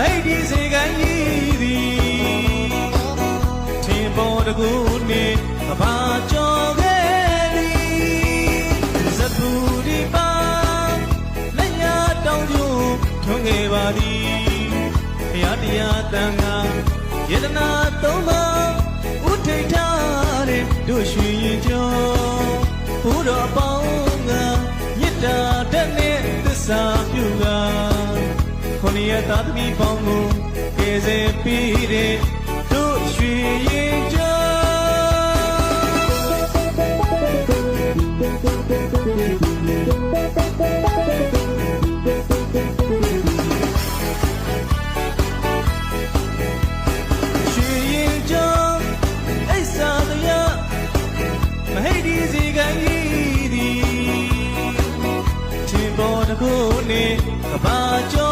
မိတ်ဒီစေကိုင်းကြီးသည်ထင်ပေါ်တကူနေကဘာကြော်ခဲ့သည်ဇပူဒီပါလက်ညာတောင်းကျိုးထွန်းခဲ့ပါသည်ဘုရားတရားတန်ခါယေဒနာသုံးပါးဥထိတ်ထားတဲ့တို့ရွှေရင်ကျော်ဘုရားပါ သာသမီပေါင်းကိုကယ်ဆယ်ပြီးတဲ့တို့ရွှေရင်ကျော်ရွှေရင်ကျော်အိဆာတရားမဟိတ်ဒီစီကံကြီးသည်ချင်းပေါ်တခုနေကဘာကျော်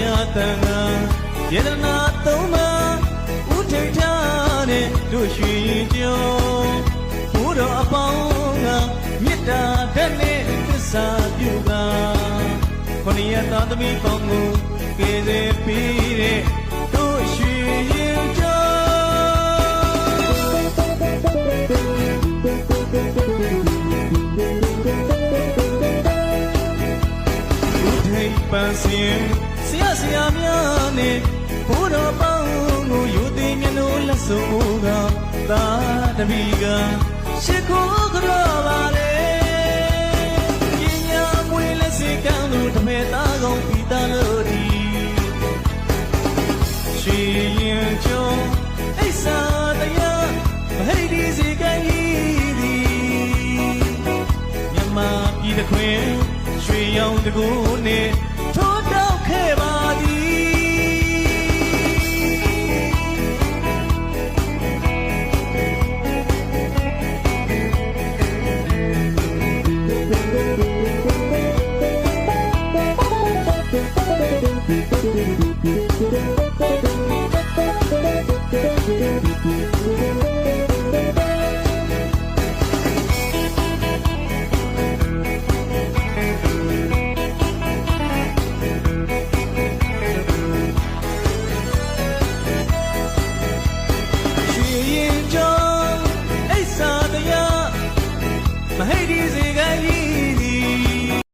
ဘုရားတရားတန်ခါယေဒနာသုံးပါဥထိတ်ထားတဲ့တို့ရွှေရင်ကျော်ဘုတော်အပေါင်းကမေတ္တာဓာတ်နဲ့သစ္စာပြုကခொနည်းသာသမီပေါင်းကိုကယ်ဆယ်ပြီးတဲ့တို့ ထိပ်ပန်းစင်ဆရာဆရာများနဲ့ဘုတော်ပေါင်းကိုယူသည်မျက်နှာလက်စုံကသာတပီကရှိခိုးကြောပါလေပညာမွေလက်စေကံသူတမေသားကောင်းပြီးသားလို့ဒီရှိရင်ကျော်အိဆာတရားမဟိတ်ဒီစီကံကြီးသည်မြမပြည်တခွင် ရွှေရောင်တကူနဲ့ထိုးတောက်ခဲ့ပါသည်ဒီ